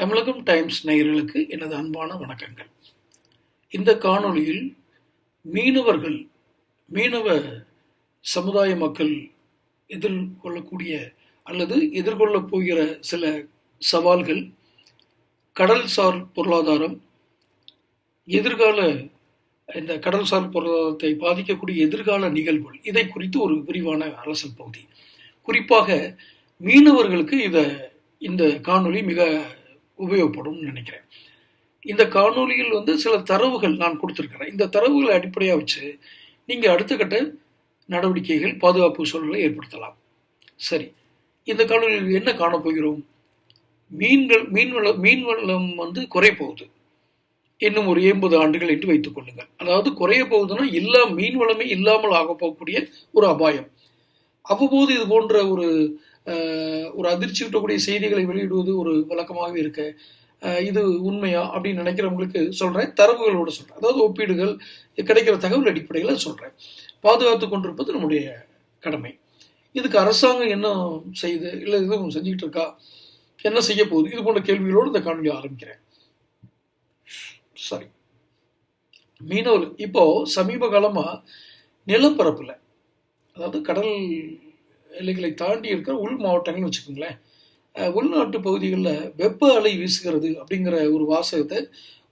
தமிழகம் times நேயர்களுக்கு எனது அன்பான வணக்கங்கள். இந்த காணொளியில் மீனவர்கள் மீனவ சமுதாய மக்கள் எதிர்கொள்ளக்கூடிய அல்லது எதிர்கொள்ளப் போகிற சில சவால்கள் கடல்சார் பொருளாதாரம் எதிர்கால இந்த கடல்சார் பொருளாதாரத்தை பாதிக்கக்கூடிய எதிர்கால நிகழ்வுகள் இதை குறித்து ஒரு விரிவான அரசல் பகுதி. குறிப்பாக மீனவர்களுக்கு இதை இந்த காணொளி மிக உபயோகப்படும்னு நினைக்கிறேன். இந்த காணொலியில் வந்து சில தரவுகள் நான் கொடுத்துருக்கிறேன். இந்த தரவுகளை அடிப்படையாக வச்சு நீங்கள் அடுத்த கட்ட நடவடிக்கைகள் பாதுகாப்பு சூழலை ஏற்படுத்தலாம். சரி. இந்த காணொலியில் என்ன காணப்போகிறோம் மீன்கள் மீன்வள மீன்வளம் வந்து குறைய போகுது. இன்னும் ஒரு எண்பது ஆண்டுகள் என்று வைத்துக் கொள்ளுங்கள். அதாவது குறைய போகுதுன்னா இல்லா மீன் வளமே இல்லாமல் ஆக போகக்கூடிய ஒரு அபாயம். அவ்வப்போது இது போன்ற ஒரு ஒரு அதிர்ச்சி விட்டக்கூடிய செய்திகளை வெளியிடுவது ஒரு வழக்கமாகவே இருக்க. இது உண்மையா அப்படின்னு நினைக்கிறவங்களுக்கு சொல்கிறேன் தரவுகளோடு சொல்கிறேன் அதாவது ஒப்பீடுகள் கிடைக்கிற தகவல் அடிப்படையில் சொல்கிறேன் பாதுகாத்து கொண்டிருப்பது நம்முடைய கடமை. இதுக்கு அரசாங்கம் என்ன செய்யுது இல்லை எதுவும் செஞ்சுக்கிட்டு இருக்கா? என்ன செய்ய போகுது? இது போன்ற கேள்விகளோடு இந்த காணொலியை ஆரம்பிக்கிறேன். சரி மீனவர் இப்போ சமீப காலமாக நிலப்பரப்பில் அதாவது கடல் எல்லைகளை தாண்டி இருக்கிற உள் மாவட்டங்கள்னு வச்சுக்கோங்களேன். உள்நாட்டு பகுதிகளில் வெப்ப அலை வீசுகிறது அப்படிங்கிற ஒரு வாசகத்தை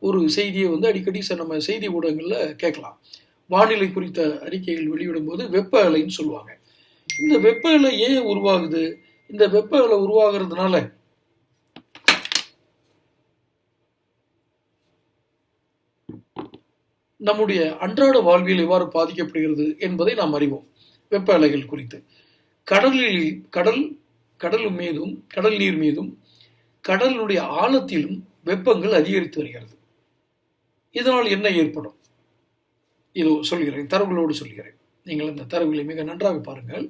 ஒரு செய்தியை வந்து அடிக்கடி நம்ம செய்தி ஊடகங்களில் கேட்கலாம். வானிலை குறித்த அறிக்கைகள் வெளியிடும்போது வெப்ப அலைன்னு சொல்லுவாங்க. இந்த வெப்ப அலை ஏன் உருவாகுது? இந்த வெப்ப அலை உருவாகிறதுனால நம்முடைய அன்றாட வாழ்வியல் எவ்வாறு பாதிக்கப்படுகிறது என்பதை நாம் அறிவோம். வெப்ப அலைகள் குறித்து. கடலில் கடல் கடல் மீதும் கடல் நீர் மீதும் கடலினுடைய ஆழத்திலும் வெப்பங்கள் அதிகரித்து வருகிறது. இதனால் என்ன ஏற்படும்? இதோ சொல்கிறேன் தரவுகளோடு சொல்கிறேன். நீங்கள் இந்த தரவுகளை மிக நன்றாக பாருங்கள்.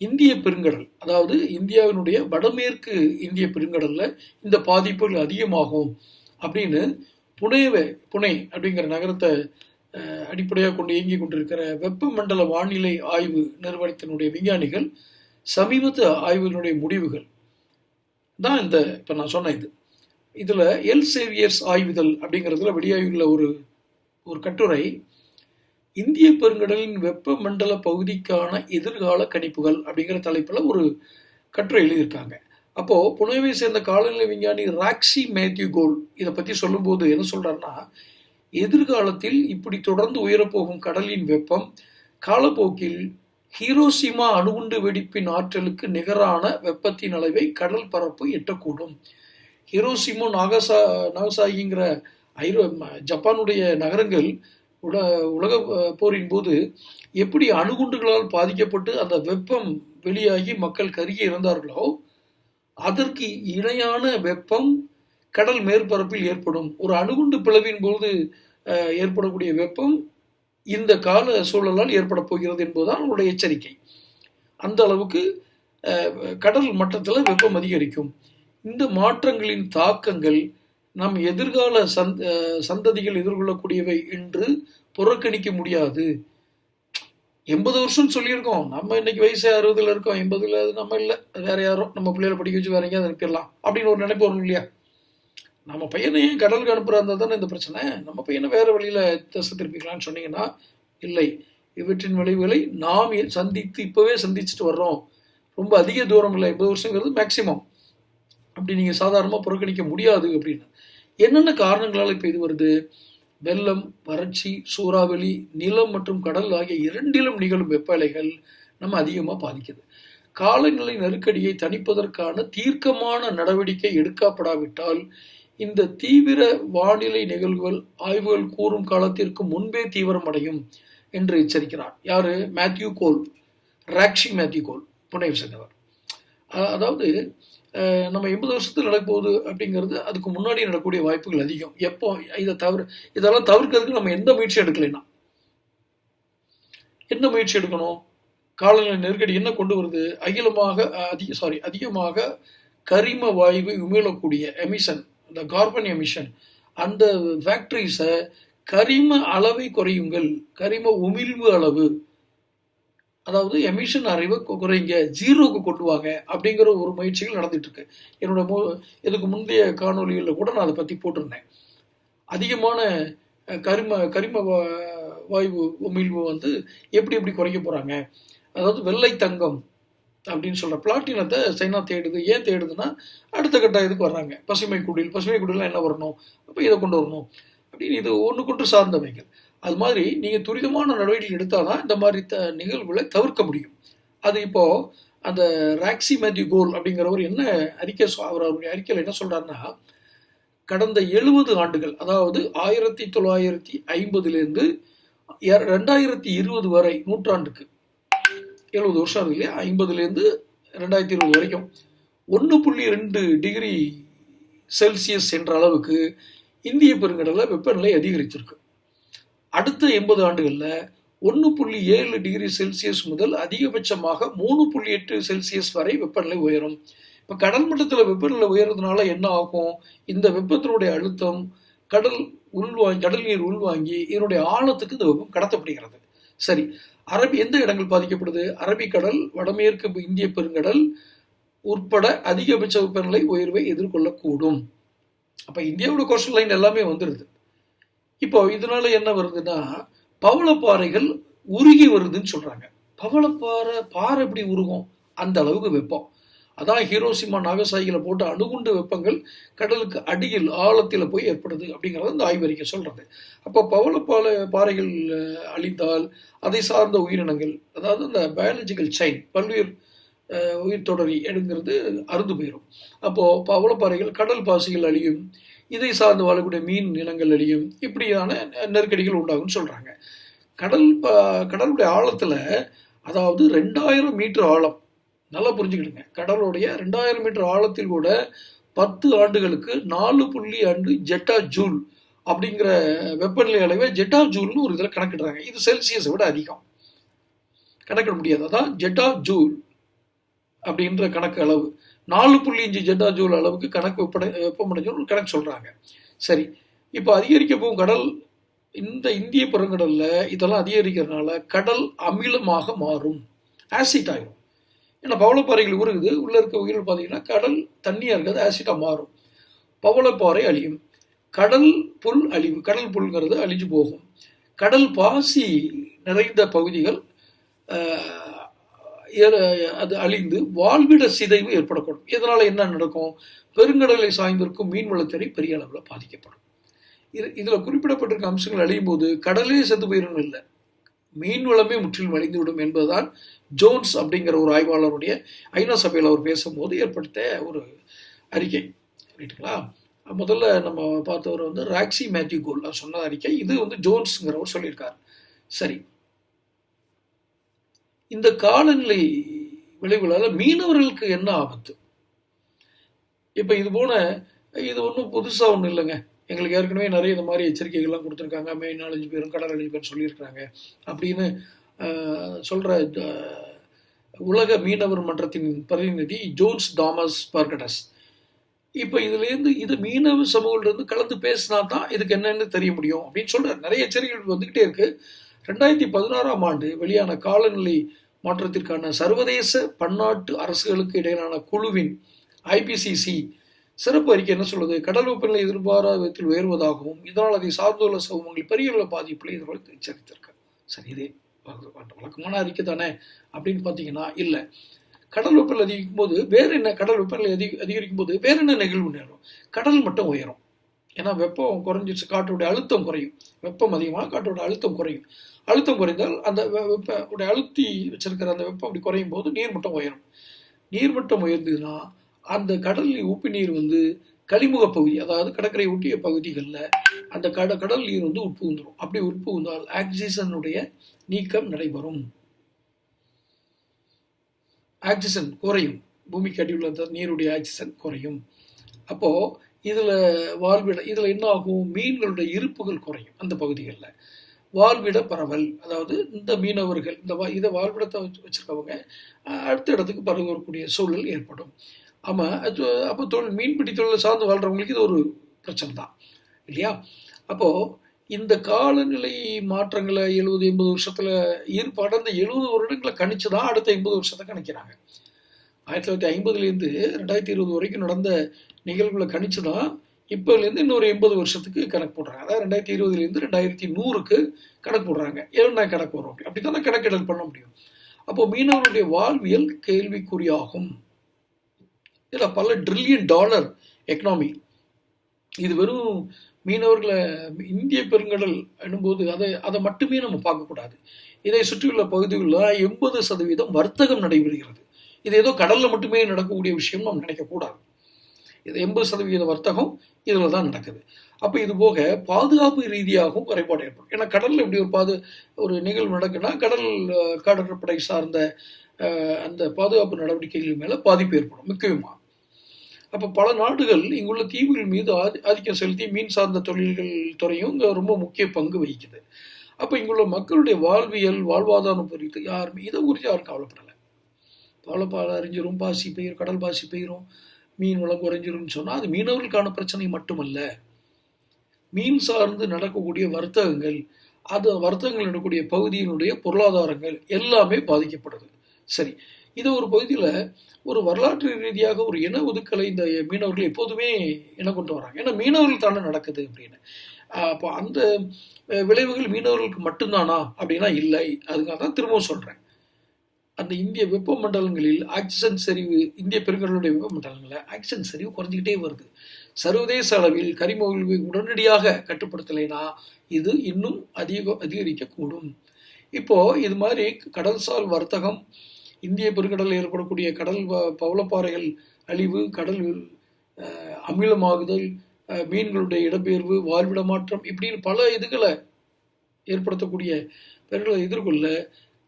இந்திய பெருங்கடல் அதாவது இந்தியாவினுடைய வடமேற்கு இந்திய பெருங்கடல்ல இந்த பாதிப்புகள் அதிகமாகும் அப்படின்னு புனேவை புனே அப்படிங்கிற நகரத்தை அடிப்படையாக கொண்டு இயங்கி கொண்டிருக்கிற வெப்பமண்டல வானிலை ஆய்வு நிறுவனத்தினுடைய விஞ்ஞானிகள் சமீபத்து ஆய்வுகளுடைய முடிவுகள். தான் இந்த இப்போ நான் சொன்ன இது. இதில் எல் சேவியர்ஸ் ஆய்வுதல் அப்படிங்கிறதுல வெளியாகியுள்ள ஒரு ஒரு கட்டுரை இந்திய பெருங்கடலின் வெப்பமண்டல பகுதிக்கான எதிர்கால கணிப்புகள் அப்படிங்கிற தலைப்பில் ஒரு கட்டுரை எழுதியிருக்காங்க. அப்போது புனேவை சேர்ந்த காலநிலை விஞ்ஞானி ராக்ஸி மேத்யூ கோல் இதை பற்றி சொல்லும்போது என்ன சொல்கிறாருன்னா எதிர்காலத்தில் இப்படி தொடர்ந்து உயரப்போகும் கடலின் வெப்பம் காலப்போக்கில் ஹீரோசிமா அணுகுண்டு வெடிப்பின் ஆற்றலுக்கு நிகரான வெப்பத்தின் அளவை கடல் பரப்பு எட்டக்கூடும். ஹீரோசிமோ நாகசா நாகசாகிங்கிற ஐரோ ஜப்பானுடைய நகரங்கள் உல உலக போரின் போது எப்படி அணுகுண்டுகளால் பாதிக்கப்பட்டு அந்த வெப்பம் வெளியாகி மக்கள் கருகி இறந்தார்களோ அதற்கு இணையான வெப்பம் கடல் மேற்பரப்பில் ஏற்படும். ஒரு அணுகுண்டு பிளவின் போது ஏற்படக்கூடிய வெப்பம் இந்த கால சூழலால் ஏற்பட போகிறது என்பதுதான் அவங்களுடைய எச்சரிக்கை. அந்த அளவுக்கு கடல் மட்டத்தில் வெப்பம் அதிகரிக்கும். இந்த மாற்றங்களின் தாக்கங்கள் நம் எதிர்கால சந்த சந்ததிகள் எதிர்கொள்ளக்கூடியவை என்று புறக்கணிக்க முடியாது. எண்பது வருஷம் சொல்லியிருக்கோம். நம்ம இன்னைக்கு வயசு அறுபதுல இருக்கோம். எண்பதுல அது நம்ம இல்லை. வேற யாரும் நம்ம பிள்ளைகளை படிக்க வச்சு வேற எங்கேயாவது அனுப்பிடலாம். அப்படின்னு ஒரு நினைப்பு வரும் இல்லையா? நம்ம பையனையும் கடலுக்கு அனுப்புறா இருந்தால் தானே இந்த பிரச்சனை? நம்ம பையனை வேறு வழியில் திசை திருப்பிக்கலாம்னு சொன்னீங்கன்னா இல்லை. இவற்றின் விளைவுகளை நாம் சந்தித்து இப்போவே சந்திச்சுட்டு வர்றோம். ரொம்ப அதிக தூரம் இல்லை. எண்பது வருஷங்கிறது மேக்சிமம் அப்படி நீங்கள் சாதாரணமாக புறக்கணிக்க முடியாது அப்படின்னு. என்னென்ன காரணங்களால் இப்போ இது வருது? வெள்ளம் வறட்சி சூறாவளி நிலம் மற்றும் கடல் ஆகிய இரண்டிலும் நிகழும் வெப்ப அலைகள் நம்ம அதிகமாக பாதிக்குது. காலநிலை நெருக்கடியை தணிப்பதற்கான தீர்க்கமான நடவடிக்கை எடுக்கப்படாவிட்டால் இந்த தீவிர வானிலை நிகழ்வுகள் ஆய்வுகள் கூறும் காலத்திற்கு முன்பே தீவிரமடையும் என்று எச்சரிக்கிறார். யாரு? மேத்யூ கோல் ராக்ஷி மேத்யூ கோல் புனைவு செய்தவர் அதாவது நம்ம எண்பது வருஷத்தில் நடக்கும்போது அப்படிங்கிறது அதுக்கு முன்னாடி நடக்கக்கூடிய வாய்ப்புகள் அதிகம். எப்போ? இதை தவிர இதெல்லாம் தவிர்க்கிறதுக்கு நம்ம எந்த முயற்சி எடுக்கலைன்னா? என்ன முயற்சி எடுக்கணும்? காலநிலை நெருக்கடி என்ன கொண்டு வருது? அகிலமாக அதிக சாரி அதிகமாக கரிம வாயு உமிழக்கூடிய எமிஷன் இந்த கார்பன் எமிஷன் அந்த ஃபேக்ட்ரிஸை கரிம அளவை குறையுங்கள். கரிம உமிழ்வு அளவு. அதாவது எமிஷன் அறிவை குறைங்க. ஜீரோக்கு கொண்டு வாங்க அப்படிங்கிற ஒரு முயற்சிகள் நடந்துட்டு இருக்கு என்னோட மு இதுக்கு முந்தைய காணொளிகளில் கூட நான் அதை பற்றி போட்டிருந்தேன். அதிகமான கரிம கரிம வா- வாயு உமிழ்வு வந்து எப்படி எப்படி குறைக்க போகிறாங்க அதாவது வெள்ளை தங்கம். அப்படின்னு சொல்கிற பிளாட்டினத்தை சைனா தேடுது ஏன் தேடுதுன்னா அடுத்த கட்ட இதுக்கு வர்றாங்க. பசுமை குடில் பசுமை குடிலாம் என்ன வரணும்? அப்போ இதை கொண்டு வரணும். அப்படின்னு இது ஒன்றுக்கொன்று சார்ந்தவைகள் அது மாதிரி நீங்கள் துரிதமான நடவடிக்கை எடுத்தால் தான் இந்த மாதிரி த நிகழ்வுகளை தவிர்க்க முடியும். அது இப்போது அந்த ராக்சி மேத்யூ கோல் அப்படிங்கிறவர் என்ன அறிக்கை சொ- அவர் அவருடைய அறிக்கையில் என்ன சொல்கிறாருன்னா கடந்த எழுபது ஆண்டுகள் அதாவது ஆயிரத்தி தொள்ளாயிரத்தி ஐம்பதுலேருந்து ரெண்டாயிரத்தி இருபது வரை நூற்றாண்டுக்கு எழுபது வருஷம் இருக்கு இல்லையா? ஐம்பதுலேருந்து ரெண்டாயிரத்தி இருபது வரைக்கும். ஒன்று புள்ளி ரெண்டு டிகிரி செல்சியஸ் என்ற அளவுக்கு இந்திய பெருங்கடலில் வெப்பநிலை அதிகரித்திருக்கு அடுத்த எண்பது ஆண்டுகளில் ஒன்று புள்ளி ஏழு டிகிரி செல்சியஸ் முதல் அதிகபட்சமாக மூணு புள்ளி எட்டு செல்சியஸ் வரை வெப்பநிலை உயரும். இப்போ கடல் மட்டத்தில் வெப்பநிலை உயர்றதுனால என்ன ஆகும்? இந்த வெப்பத்தினுடைய அழுத்தம் கடல் உள்வாங்கி கடல் நீர் உள்வாங்கி இதனுடைய ஆழத்துக்கு இந்த வெப்பம் கடத்தப்படுகிறது. சரி அரபி எந்த இடங்கள் பாதிக்கப்படுது? அரபிக்கடல் வடமேற்கு இந்திய பெருங்கடல் உட்பட அதிகபட்ச வெப்பநிலை உயர்வை எதிர்கொள்ளக்கூடும். அப்போ இந்தியாவோட கோஸ்டல் லைன் எல்லாமே வந்துடுது இப்போ இதனால என்ன வருதுன்னா பவளப்பாறைகள் உருகி வருதுன்னு சொல்றாங்க. பவளப்பாறை பாறை எப்படி உருகும்? அந்த அளவுக்கு வெப்பம். அதான் ஹீரோசிமா நாகசாயிகளை போட்டு அணுகுண்டு வெப்பங்கள் கடலுக்கு அடியில் ஆழத்தில் போய் ஏற்படுது அப்படிங்கிறத இந்த ஆய்வறிக்கை சொல்கிறது அப்போ பவளப்பால பாறைகள் அழிந்தால் அதை சார்ந்த உயிரினங்கள் அதாவது இந்த பயாலஜிக்கல் செயின் பல்வேறு உயிர் தொடரி எடுங்கிறது அறுந்து போயிடும் அப்போது பவளப்பாறைகள் கடல் பாசிகள் அழியும் இதை சார்ந்து வாழக்கூடிய மீன் இனங்கள் அழியும் இப்படியான நெருக்கடிகள் உண்டாகும்னு சொல்கிறாங்க கடல் கடலுடைய ஆழத்தில் அதாவது ரெண்டாயிரம் மீட்டர் ஆழம் நல்லா புரிஞ்சுக்கிடுங்க. கடலுடைய ரெண்டாயிரம் மீட்டர் ஆழத்தில் கூட பத்து ஆண்டுகளுக்கு நாலு புள்ளி அண்டு ஜெட்டா ஜூல் அப்படிங்கிற வெப்பநிலை அளவை ஜெட்டா ஜூல்னு ஒரு இதில் கணக்கிடுறாங்க. இது செல்சியஸை விட அதிகம். கணக்கிட முடியாது. அதான் ஜெட்டா ஜூல் அப்படின்ற கணக்கு அளவு. நாலு புள்ளி அஞ்சு ஜெட்டா ஜூல் அளவுக்கு கணக்கு வெப்படை வெப்பமடைஞ்சு கணக்கு சொல்கிறாங்க சரி. இப்போ அதிகரிக்க போகும் கடல் இந்த இந்திய பெருங்கடலில் இதெல்லாம் அதிகரிக்கிறதுனால கடல் அமிலமாக மாறும். ஆசிட் ஆகிடும் ஏன்னா பவளப்பாறைகள் உருகுது. உள்ளே இருக்க உயிர்கள் பார்த்தீங்கன்னா கடல் தண்ணியாக இருக்காது ஆசிட்டா மாறும். பவளப்பாறை அழியும். கடல் புல் அழிவு கடல் புல்ங்கிறது அழிஞ்சு போகும். கடல் பாசி நிறைந்த பகுதிகள் ஏற- அது அழிந்து வாழ்விட சிதைவு ஏற்படக்கூடும். இதனால் என்ன நடக்கும்? பெருங்கடலை சாய்ந்திருக்கும் மீன்வளத்துறை பெரிய அளவில் பாதிக்கப்படும். இது இதில் குறிப்பிடப்பட்டிருக்க அம்சங்கள் அழியும் போது கடலே செத்து போயிடும் இல்லை. மீன் வளமே முற்றிலும் அழிந்துவிடும் என்பதுதான் ஜோன்ஸ் அப்படிங்கிற ஒரு ஆய்வாளருடைய ஐநா சபையில் அவர் பேசும்போது ஏற்படுத்த ஒரு அறிக்கை. ரைட்டுங்களா முதல்ல நம்ம பார்த்தவர் வந்து ராக்ஸி மேத்யூ கோல். அவர் சொன்ன அறிக்கை இது வந்து ஜோன்ஸ்ங்கிறவர் சொல்லியிருக்காரு. சரி. இந்த காலநிலை விளைவுகளால் மீனவர்களுக்கு என்ன ஆபத்து? இப்போ இது போன இது ஒன்றும் புதுசாக ஒன்றும் இல்லைங்க. எங்களுக்கு ஏற்கனவே நிறைய இந்த மாதிரி எச்சரிக்கைகள்லாம் கொடுத்துருக்காங்க. மே நாலஞ்சு பேரும் கடல் அஞ்சு பேரும் சொல்லியிருக்கிறாங்க அப்படின்னு சொல்கிற உலக மீனவர் மன்றத்தின் பிரதிநிதி ஜோன்ஸ் தாமஸ் பர்கடஸ். இப்போ இதுலேருந்து இது மீனவ சமூகத்திலிருந்து கலந்து பேசினா தான் இதுக்கு என்னென்னு தெரிய முடியும் அப்படின்னு சொல்கிற நிறைய எச்சரிக்கைகள் வந்துக்கிட்டே இருக்குது ரெண்டாயிரத்தி பதினாறாம் ஆண்டு வெளியான காலநிலை மாற்றத்திற்கான சர்வதேச பன்னாட்டு அரசுகளுக்கு இடையிலான குழுவின் ஐபிசிசி சிறப்பு அறிக்கை என்ன சொல்வது கடல் வெப்பநிலை எதிர்பாராத விதத்தில் உயர்வதாகவும் இதனால் அதை சார்ந்துள்ள சமூகங்கள் பெரிய அளவு பாதிப்பில் எதிர்கொள்ள எச்சரித்திருக்காங்க சரி இதே வழக்கமான அறிக்கை தானே அப்படின்னு பார்த்தீங்கன்னா இல்லை. கடல் வெப்பநிலை அதிகரிக்கும் போது வேறு என்ன கடல் வெப்பநிலை அதிக அதிகரிக்கும் போது வேறு என்ன நிகழ்வு நேரும்? கடல் மட்டம் உயரும். ஏன்னா வெப்பம் குறைஞ்சிருச்சு காற்றோடைய அழுத்தம் குறையும். வெப்பம் அதிகமாக காற்றோட அழுத்தம் குறையும். அழுத்தம் குறைந்தால் அந்த வெ- வெப்ப உடைய அழுத்தி வச்சிருக்கிற அந்த வெப்பம் அப்படி குறையும் போது நீர்மட்டம் உயரும். நீர்மட்டம் உயர்ந்ததுன்னா அந்த கடலில் உப்பு நீர் வந்து கழிமுக பகுதி அதாவது கடற்கரை ஒட்டிய பகுதிகளில் அந்த கட கடல் நீர் வந்து உட்புகுந்துடும் அப்படி உட்புகுந்தால் ஆக்சிஜனுடைய நீக்கம் நடைபெறும். ஆக்சிஜன் குறையும். பூமிக்கு அடியில் அந்த நீருடைய ஆக்சிஜன் குறையும். அப்போ இதில் வாழ்விட இதில் என்ன ஆகும் மீன்களுடைய இருப்புகள் குறையும் அந்த பகுதிகளில். வாழ்விட பரவல் அதாவது இந்த மீனவர்கள் இந்த வா இதை வாழ்விடத்தை வச்சு வச்சுருக்கவங்க அடுத்த இடத்துக்கு பரவக்கூடிய சூழல் ஏற்படும். ஆமாம் அது அப்போ தொழில் மீன்பிடி தொழிலை சார்ந்து வாழ்கிறவங்களுக்கு இது ஒரு பிரச்சனை தான் இல்லையா? அப்போது இந்த காலநிலை மாற்றங்களை எழுபது எண்பது வருஷத்தில் இரு கடந்த எழுபது வருடங்களை கணிச்சு தான் அடுத்த எண்பது வருஷத்தை கணிக்கிறாங்க. ஆயிரத்தி தொள்ளாயிரத்தி ஐம்பதுலேருந்து ரெண்டாயிரத்தி இருபது வரைக்கும் நடந்த நிகழ்வுகளை கணிச்சு தான் இப்போலேருந்து இன்னொரு எண்பது வருஷத்துக்கு கணக்கு போடுறாங்க. அதாவது ரெண்டாயிரத்தி இருபதுலேருந்து ரெண்டாயிரத்தி நூறுக்கு கணக்கு போடுறாங்க. என்ன கணக்கு வரும் அப்படி. அப்படி தான் கணக்கிடல் பண்ண முடியும். அப்போ மீனவர்களுடைய வாழ்வியல் கேள்விக்குறியாகும். இதில் பல ட்ரில்லியன் டாலர் எக்கனாமி இது வெறும் மீனவர்களை இந்திய பெருங்கடல் எனும்போது அதை அதை மட்டுமே நம்ம பார்க்கக்கூடாது. இதை சுற்றியுள்ள பகுதிகளில் எண்பது சதவீதம் வர்த்தகம் நடைபெறுகிறது. இது ஏதோ கடலில் மட்டுமே நடக்கக்கூடிய விஷயம் நம்ம நினைக்கக்கூடாது. இது எண்பது சதவீத வர்த்தகம் இதில் தான் நடக்குது. அப்போ இது போக பாதுகாப்பு ரீதியாகவும் குறைபாடு ஏற்படும். ஏன்னா கடலில் இப்படி ஒரு பாது ஒரு நிகழ்வு நடக்குன்னா கடல் கடற்படை சார்ந்த அந்த பாதுகாப்பு நடவடிக்கைகள் மேலே பாதிப்பு ஏற்படும். முக்கியமாக அப்போ பல நாடுகள் இங்குள்ள தீவுகள் மீது ஆதி ஆதிக்கம் செலுத்தி மீன் சார்ந்த தொழில்கள் துறையும் இங்கே ரொம்ப முக்கிய பங்கு வகிக்குது. அப்போ இங்குள்ள மக்களுடைய வாழ்வியல் வாழ்வாதாரம் குறித்து யாருமே இதை குறித்து யாரும் கவலைப்படலை. பவளப்பால் அறிஞ்சிரும் பாசி பெயரும் கடல் பாசி பெயரும் மீன் வளம் குறைஞ்சிரும்னு சொன்னால் அது மீனவர்களுக்கான பிரச்சனை மட்டுமல்ல. மீன் சார்ந்து நடக்கக்கூடிய வர்த்தகங்கள் அது வர்த்தகங்கள் நடக்கக்கூடிய பகுதியினுடைய பொருளாதாரங்கள் எல்லாமே பாதிக்கப்படுது. சரி இது ஒரு பகுதியில் ஒரு வரலாற்று ரீதியாக ஒரு இன ஒதுக்கலை இந்த மீனவர்கள் எப்போதுமே இனம் கொண்டு வராங்க? ஏன்னா மீனவர்கள் தானே நடக்குது அப்படின்னு. அப்போ அந்த விளைவுகள் மீனவர்களுக்கு மட்டும்தானா அப்படின்னா இல்லை. அதுக்காக தான் திரும்பவும் சொல்கிறேன் அந்த இந்திய வெப்பமண்டலங்களில் ஆக்சிஜன் சரிவு இந்திய பெருங்கடலுடைய வெப்பமண்டலங்களில் ஆக்சிஜன் சரிவு குறைஞ்சிக்கிட்டே வருது. சர்வதேச அளவில் கரிமொழிவை உடனடியாக கட்டுப்படுத்தலைனா இது இன்னும் அதிக அதிகரிக்கக்கூடும். இப்போது இது மாதிரி கடல்சார் வர்த்தகம் இந்திய பெருங்கடலில் ஏற்படக்கூடிய கடல் பவளப்பாறைகள் அழிவு கடல் அமிலமாகுதல் மீன்களுடைய இடம்பெயர்வு வாழ்விட மாற்றம் இப்படின்னு பல இதுகளை ஏற்படுத்தக்கூடிய பெருங்களை எதிர்கொள்ள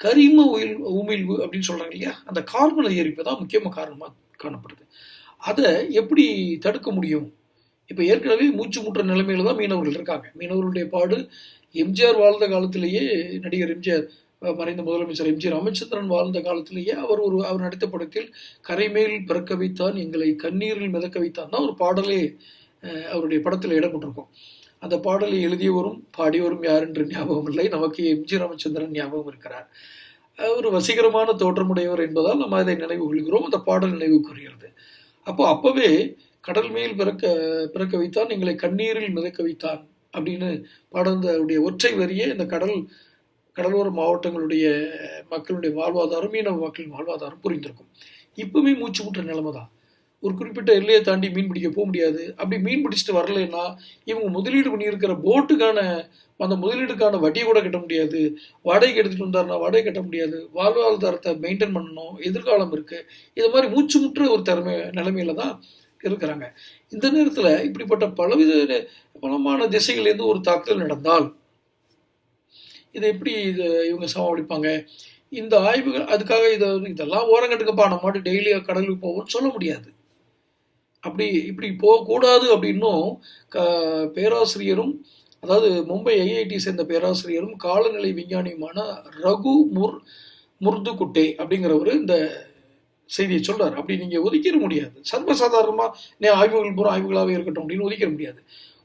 கரிம உயில் உமிழ்வு அப்படின்னு சொல்கிறாங்க இல்லையா? அந்த கார்பன் அதிகரிப்பு தான் முக்கியமாக காரணமாக காணப்படுது. அதை எப்படி தடுக்க முடியும்? இப்போ ஏற்கனவே மூச்சு முற்ற நிலைமையில தான் மீனவர்கள் இருக்காங்க. மீனவர்களுடைய பாடு எம்ஜிஆர் வாழ்ந்த காலத்திலேயே நடிகர் எம்ஜிஆர் மறைந்த முதலமைச்சர் எம்ஜி ராமச்சந்திரன் வாழ்ந்த காலத்திலேயே அவர் ஒரு அவர் நடித்த படத்தில் கரைமேல் பிறக்க வைத்தான் எங்களை கண்ணீரில் மிதக்க வைத்தான் தான் ஒரு பாடலே அவருடைய படத்தில் இடம்பெற்றிருக்கும். அந்த பாடலை எழுதியவரும் பாடியவரும் யார் என்று ஞாபகம் இல்லை. நமக்கு எம்ஜி ராமச்சந்திரன் ஞாபகம் இருக்கிறார். ஒரு வசீகரமான தோற்றமுடையவர் என்பதால் நம்ம அதை நினைவு கொள்கிறோம். அந்த பாடல் நினைவு கூறுகிறது அப்போ அப்பவே கடல் மேல் பிறக்க பிறக்க வைத்தான் எங்களை கண்ணீரில் மிதக்க வைத்தான் அப்படின்னு பாடந்தவுடைய ஒற்றை வரியே இந்த கடல் கடலோர மாவட்டங்களுடைய மக்களுடைய வாழ்வாதாரம் மீனவ மக்களின் வாழ்வாதாரம் புரிந்திருக்கும். இப்பவுமே மூச்சு முட்டுற நிலைமை தான். ஒரு குறிப்பிட்ட எல்லையை தாண்டி மீன் பிடிக்க போக முடியாது. அப்படி மீன் பிடிச்சிட்டு வரலைன்னா இவங்க முதலீடு பண்ணியிருக்கிற போட்டுக்கான அந்த முதலீடுக்கான வட்டியை கூட கட்ட முடியாது. வாடகைக்கு எடுத்துகிட்டு வந்தாருன்னா வாடகை கட்ட முடியாது. வாழ்வாதாரத்தை மெயின்டைன் பண்ணணும். எதிர்காலம் இருக்குது இது மாதிரி மூச்சு முற்ற ஒரு திறமை நிலைமையில தான் இருக்கிறாங்க. இந்த நேரத்தில் இப்படிப்பட்ட பலவித பலமான திசைகள்லேருந்து ஒரு தாக்குதல் நடந்தால் இதை எப்படி இது இவங்க சமாளிப்பாங்க? இந்த ஆய்வுகள் அதுக்காக இதை இதெல்லாம் ஓரங்கட்டுக்கப்பா நம்ம மட்டும் டெய்லி கடலுக்கு போவோம்னு சொல்ல முடியாது. அப்படி இப்படி போகக்கூடாது அப்படின்னும் க பேராசிரியரும் அதாவது மும்பை ஐஐடி சேர்ந்த பேராசிரியரும் காலநிலை விஞ்ஞானியுமான ரகு முர் முர்துகுட்டே அப்படிங்கிறவர் இந்த செய்தியை சொல்கிறார் அப்படி நீங்கள் ஒதுக்கிட முடியாது. சர்வசாதாரணமாக நீ ஆய்வுகள் பூரா ஆய்வுகளாகவே இருக்கட்டும் அப்படின்னு ஒதுக்கிட முடியாது.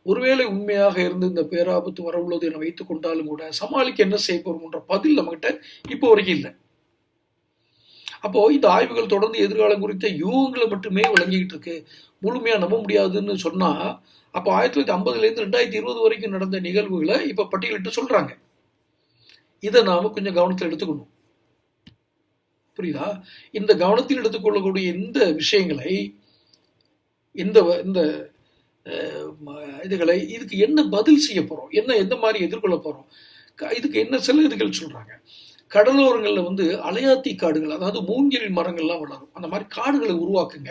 ஒருவேளை உண்மையாக இருந்து இந்த பேராபத்து வர உள்ளது என வைத்துக் கொண்டாலும் கூட சமாளிக்க என்ன செய்ய போறோம்ன்ற பதில் நம்மகிட்ட இப்போ வரைக்கும் இல்லை. அப்போ இந்த ஆய்வுகள் தொடர்ந்து எதிர்காலம் குறித்த யூகங்களை மட்டுமே விளங்கிக்கிட்டு இருக்கு. முழுமையா நம்ப முடியாதுன்னு சொன்னா அப்போ ஆயிரத்தி தொள்ளாயிரத்தி ஐம்பதுலேருந்து ரெண்டாயிரத்தி இருபது வரைக்கும் நடந்த நிகழ்வுகளை இப்போ பட்டியலிட்டு சொல்றாங்க. இதை நாம கொஞ்சம் கவனத்தில் எடுத்துக்கணும். புரியுதா? இந்த கவனத்தில் எடுத்துக்கொள்ளக்கூடிய இந்த விஷயங்களை இந்த வ- இந்த இதுகளை இதுக்கு என்ன பதில் செய்ய போகிறோம் என்ன எந்த மாதிரி எதிர்கொள்ள போகிறோம் க- இதுக்கு என்ன சில இதுகள் கடலோரங்களில் வந்து அலையாத்தி காடுகள் அதாவது மூங்கில் மரங்கள்லாம் வளரும். அந்த மாதிரி காடுகளை உருவாக்குங்க.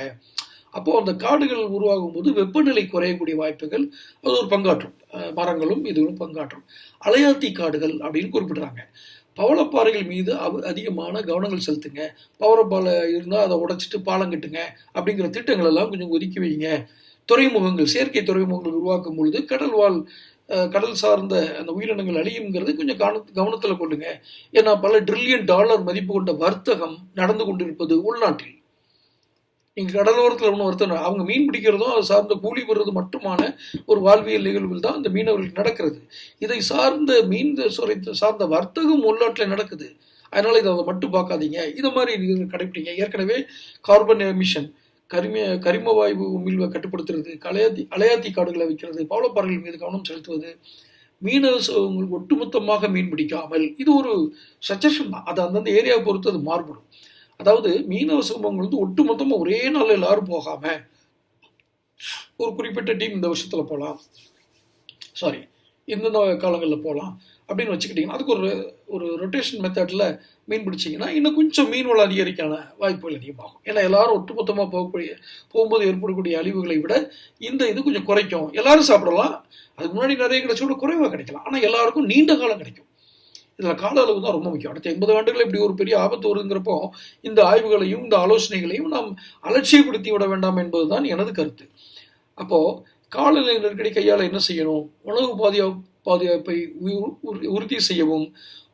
அப்போது அந்த காடுகள் உருவாகும் போது வெப்பநிலை குறையக்கூடிய வாய்ப்புகள் அது ஒரு பங்காற்றும். மரங்களும் இதுவும் பங்காற்றும். அலையாத்தி காடுகள் அப்படின்னு குறிப்பிடுறாங்க. பவளப்பாறைகள் மீது அவ அதிகமான கவனங்கள் செலுத்துங்க. பவளப்பாலை இருந்தால் அதை உடைச்சிட்டு பாலம் கட்டுங்க அப்படிங்கிற திட்டங்கள் எல்லாம் கொஞ்சம் ஒதுக்கி வைங்க. துறைமுகங்கள் செயற்கை துறைமுகங்கள் உருவாக்கும் பொழுது கடல் வாழ் கடல் சார்ந்த அந்த உயிரினங்கள் அழியுங்கிறது கொஞ்சம் கவன கவனத்தில் கொள்ளுங்க. ஏன்னா பல ட்ரில்லியன் டாலர் மதிப்பு கொண்ட வர்த்தகம் நடந்து கொண்டிருப்பது உள்நாட்டில். நீங்கள் கடலோரத்தில் ஒன்று வருத்தம் அவங்க மீன் பிடிக்கிறதும் அது சார்ந்த கூலி பெறுவது மட்டுமான ஒரு வாழ்வியல் நிகழ்வில் தான் இந்த மீனவர்களுக்கு நடக்கிறது. இதை சார்ந்த மீன் சுரை சார்ந்த வர்த்தகம் உள்நாட்டில் நடக்குது. அதனால் இதை அதை மட்டும் பார்க்காதீங்க. இதை மாதிரி நீங்கள் கடைபிடிங்க ஏற்கனவே கார்பன் எமிஷன் கரிம கரிம வாயு உமிழ்வை கட்டுப்படுத்துறது கலையாத்தி அலையாத்தி காடுகளை வைக்கிறது பவளப்பாறைகள் மீது கவனம் செலுத்துவது மீனவர்களுக்கு ஒட்டுமொத்தமாக மீன் பிடிக்காமல் இது ஒரு சஜஷன் தான். அது அந்தந்த ஏரியாவை பொறுத்து அது மாறுபடும். அதாவது மீனவ சமூகங்கள் வந்து ஒட்டுமொத்தமாக ஒரே நாள் எல்லாரும் போகாமல் ஒரு குறிப்பிட்ட டீம் இந்த வருஷத்தில் போகலாம் சாரி இந்தந்த காலங்களில் போகலாம் அப்படின்னு வச்சுக்கிட்டிங்கன்னா அதுக்கு ஒரு ஒரு ரொட்டேஷன் மெத்தடில் மீன் பிடிச்சிங்கன்னா இன்னும் கொஞ்சம் மீன் வளம் அதிகரிக்கான வாய்ப்புகள் அதிகமாகும். ஏன்னா எல்லாரும் ஒட்டுமொத்தமாக போகக்கூடிய போகும்போது ஏற்படக்கூடிய அழிவுகளை விட இந்த இது கொஞ்சம் குறைக்கும். எல்லாரும் சாப்பிடலாம். அதுக்கு முன்னாடி நிறைய கிடைச்சோட குறைவாக கிடைக்கலாம். ஆனால் எல்லாருக்கும் நீண்ட காலம் கிடைக்கும். இதில் கால அளவு தான் ரொம்ப முக்கியம். அடுத்த எண்பது ஆண்டுகள் இப்படி ஒரு பெரிய ஆபத்து வருங்கிறப்போ இந்த ஆய்வுகளையும் இந்த ஆலோசனைகளையும் நாம் அலட்சியப்படுத்தி விட வேண்டாம் என்பது தான் எனது கருத்து. அப்போது காலநிலை நெருக்கடி கையால் என்ன செய்யணும்? உணவு பாதியாக பாதுகாப்பை உறுதி செய்யவும்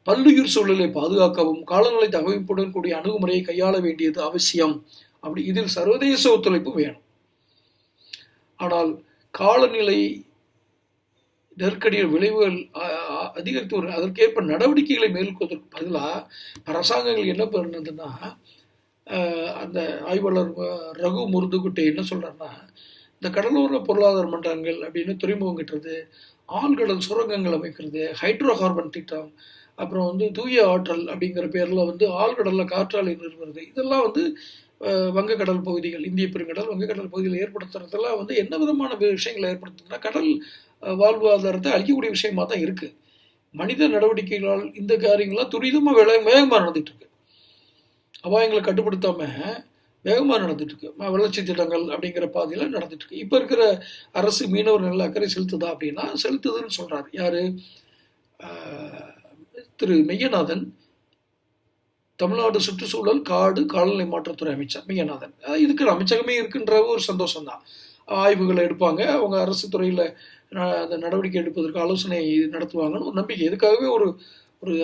பல்லுயிர் சூழலை பாதுகாக்கவும் காலநிலை தகவமைப்புடன் கூடிய அணுகுமுறையை கையாள வேண்டியது அவசியம். அப்படி இதில் சர்வதேச ஒத்துழைப்பு வேணும். ஆனால் காலநிலை நெருக்கடியின் விளைவுகள் அதிகரித்து வரும். அதற்கேற்ப நடவடிக்கைகளை மேற்கொள்வதற்கு பதிலாக அரசாங்கங்கள் என்ன பண்ணதுன்னா அந்த ஆய்வாளர் ரகு முருதுகுட்டை என்ன சொல்கிறாருன்னா இந்த கடலோர பொருளாதார மன்றங்கள் அப்படின்னு துறைமுகம் கிட்டுறது ஆழ்கடல் சுரங்கங்கள் அமைக்கிறது ஹைட்ரோ கார்பன் திட்டம் அப்புறம் வந்து தூய ஆற்றல் அப்படிங்கிற பேரில் வந்து ஆழ்கடலில் காற்றாலை நிறுவுறது. இதெல்லாம் வந்து வங்கக்கடல் பகுதிகள் இந்திய பெருங்கடல் வங்கக்கடல் பகுதியில் ஏற்படுத்துறதெல்லாம் வந்து என்ன விதமான விஷயங்களை ஏற்படுத்துதுன்னா கடல் வாழ்வாதாரத்தை அழிக்கக்கூடிய விஷயமாக தான் இருக்குது மனித நடவடிக்கைகளால் இந்த காரியங்கள்லாம் துரிதமாக வேலை வேகமாக நடந்துகிட்டு இருக்கு. அபாயங்களை கட்டுப்படுத்தாமல் வேகமாக நடந்துட்டுருக்கு. வளர்ச்சி திட்டங்கள் அப்படிங்கிற பாதையில் நடந்துட்டு இருக்கு இப்போ இருக்கிற அரசு மீனவர் நல்ல அக்கறை செலுத்துதா அப்படின்னா செலுத்துதுன்னு சொல்கிறார் யார்? திரு மெய்யநாதன். தமிழ்நாடு சுற்றுச்சூழல் காடு காலநிலை மாற்றத்துறை அமைச்சர் மெய்யநாதன். இதுக்கு அமைச்சகமே இருக்குன்ற ஒரு சந்தோஷம் தான் ஆய்வுகளை எடுப்பாங்க. அவங்க அரசு துறையில் அந்த நடவடிக்கை எடுப்பதற்கு ஆலோசனை நடத்துவாங்கன்னு ஒரு நம்பிக்கை. இதுக்காகவே ஒரு ஒரு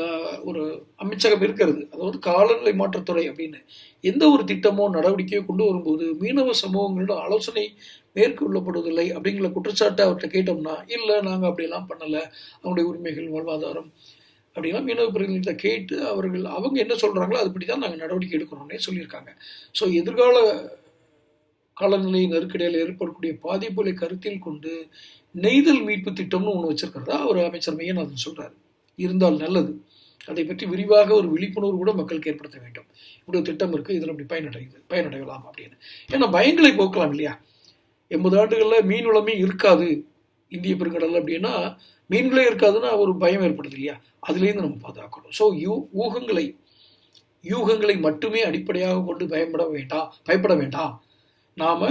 ஒரு அமைச்சகம் இருக்கிறது. அதாவது காலநிலை மாற்றத்துறை அப்படின்னு. எந்த ஒரு திட்டமோ நடவடிக்கையோ கொண்டு வரும்போது மீனவ சமூகங்களிடம் ஆலோசனை மேற்கொள்ளப்படுவதில்லை அப்படிங்கிற குற்றச்சாட்டை அவர்கிட்ட கேட்டோம்னா இல்லை நாங்கள் அப்படியெல்லாம் பண்ணலை. அவங்களுடைய உரிமைகள் வாழ்வாதாரம் அப்படின்னா மீனவ பிரதிநிதிகிட்ட கேட்டு அவர்கள் அவங்க என்ன சொல்கிறாங்களோ அதுபடி தான் நாங்கள் நடவடிக்கை எடுக்கிறோம்னே சொல்லியிருக்காங்க. ஸோ எதிர்கால காலநிலை நெருக்கடியில் ஏற்படக்கூடிய பாதிப்புகளை கருத்தில் கொண்டு நெய்தல் மீட்பு திட்டம்னு ஒன்று வச்சிருக்கிறதா? அவர் அமைச்சர் மையநாதன் சொல்கிறாரு இருந்தால் நல்லது. அதை பற்றி விரிவாக ஒரு விழிப்புணர்வு கூட மக்களுக்கு ஏற்படுத்த வேண்டும். இப்படி ஒரு திட்டம் இருக்குது இதில் அப்படி பயனடையுது பயனடையலாம் அப்படின்னு. ஏன்னா பயங்களை போக்கலாம் இல்லையா? எண்பது ஆண்டுகளில் மீன் வளமே இருக்காது இந்திய பெருங்கடல் அப்படின்னா மீன்களே இருக்காதுன்னா ஒரு பயம் ஏற்படுது இல்லையா? அதுலேருந்து நம்ம பாதுகாக்கணும். ஸோ யூ ஊகங்களை யூகங்களை மட்டுமே அடிப்படையாக கொண்டு பயப்பட வேண்டாம் பயப்பட வேண்டாம் நாம்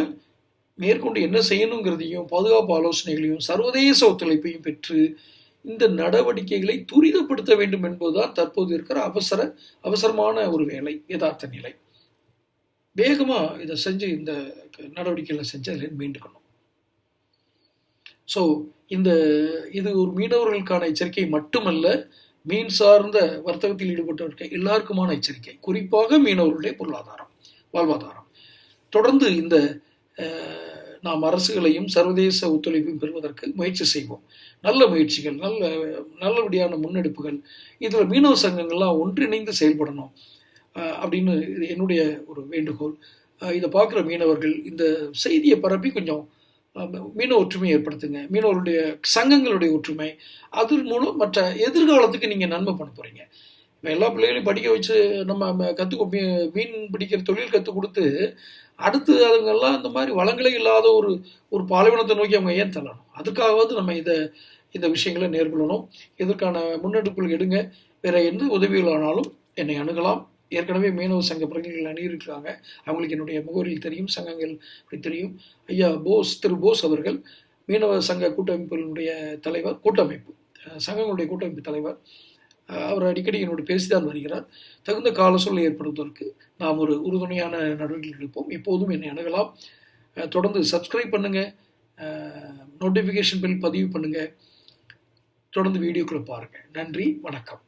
மேற்கொண்டு என்ன செய்யணுங்கிறதையும் பாதுகாப்பு ஆலோசனைகளையும் சர்வதேச ஒத்துழைப்பையும் பெற்று இந்த நடவடிக்கைகளை துரிதப்படுத்த வேண்டும் என்பதுதான் தற்போது இருக்கிற அவசர அவசரமான ஒரு வேலை யதார்த்த நிலை. வேகமாக இதை செஞ்சு இந்த நடவடிக்கைகளை செஞ்சு அதில் மீண்டுக்கணும். ஸோ இந்த இது ஒரு மீனவர்களுக்கான எச்சரிக்கை மட்டுமல்ல மீன் சார்ந்த வர்த்தகத்தில் ஈடுபட்டவர்கள் எல்லாருக்குமான எச்சரிக்கை. குறிப்பாக மீனவர்களுடைய பொருளாதாரம் வாழ்வாதாரம். தொடர்ந்து இந்த நாம் அரசுகளையும் சர்வதேச ஒத்துழைப்பையும் பெறுவதற்கு முயற்சி செய்வோம். நல்ல முயற்சிகள் நல்ல நல்லபடியான முன்னெடுப்புகள் இதில் மீனவ சங்கங்கள்லாம் ஒன்றிணைந்து செயல்படணும் அப்படின்னு இது என்னுடைய ஒரு வேண்டுகோள். இதை பார்க்குற மீனவர்கள் இந்த செய்தியை பரப்பி கொஞ்சம் மீன ஒற்றுமை ஏற்படுத்துங்க. மீனவர்களுடைய சங்கங்களுடைய ஒற்றுமை அதன் மூலம் மற்ற எதிர்காலத்துக்கு நீங்கள் நன்மை பண்ண போகிறீங்க இப்போ எல்லா பிள்ளைகளையும் படிக்க வச்சு நம்ம கற்றுக் மீன் பிடிக்கிற தொழில் கற்றுக் கொடுத்து அடுத்து அதுங்கெல்லாம் இந்த மாதிரி வளங்களே இல்லாத ஒரு ஒரு பாலைவனத்தை நோக்கி அவங்க ஏன் தள்ளணும்? அதுக்காகவாவது நம்ம இதை இந்த விஷயங்களை நேர்கொள்ளணும் இதற்கான முன்னெடுப்புகள் எடுங்க. வேற எந்த உதவிகள் ஆனாலும் என்னை அணுகலாம். ஏற்கனவே மீனவ சங்க பிரதிநிதிகள் அணுகியிருக்கிறாங்க அவங்களுக்கு என்னுடைய முகவரியில் தெரியும். சங்கங்கள் அப்படி தெரியும். ஐயா போஸ் திரு போஸ் அவர்கள் மீனவ சங்க கூட்டமைப்பினுடைய தலைவர் கூட்டமைப்பு சங்கங்களுடைய கூட்டமைப்பு தலைவர். அவர் அடிக்கடி என்னோடு பேசிதான் வருகிறார். தகுந்த கால சூழல் ஏற்படுவதற்கு நாம் ஒரு உறுதுணையான நடவடிக்கை எடுப்போம். எப்போதும் என்னை அணுகலாம். தொடர்ந்து சப்ஸ்கிரைப் பண்ணுங்கள் நோட்டிஃபிகேஷன் பில் பதிவு பண்ணுங்கள் தொடர்ந்து வீடியோக்களை பாருங்கள் நன்றி. வணக்கம்.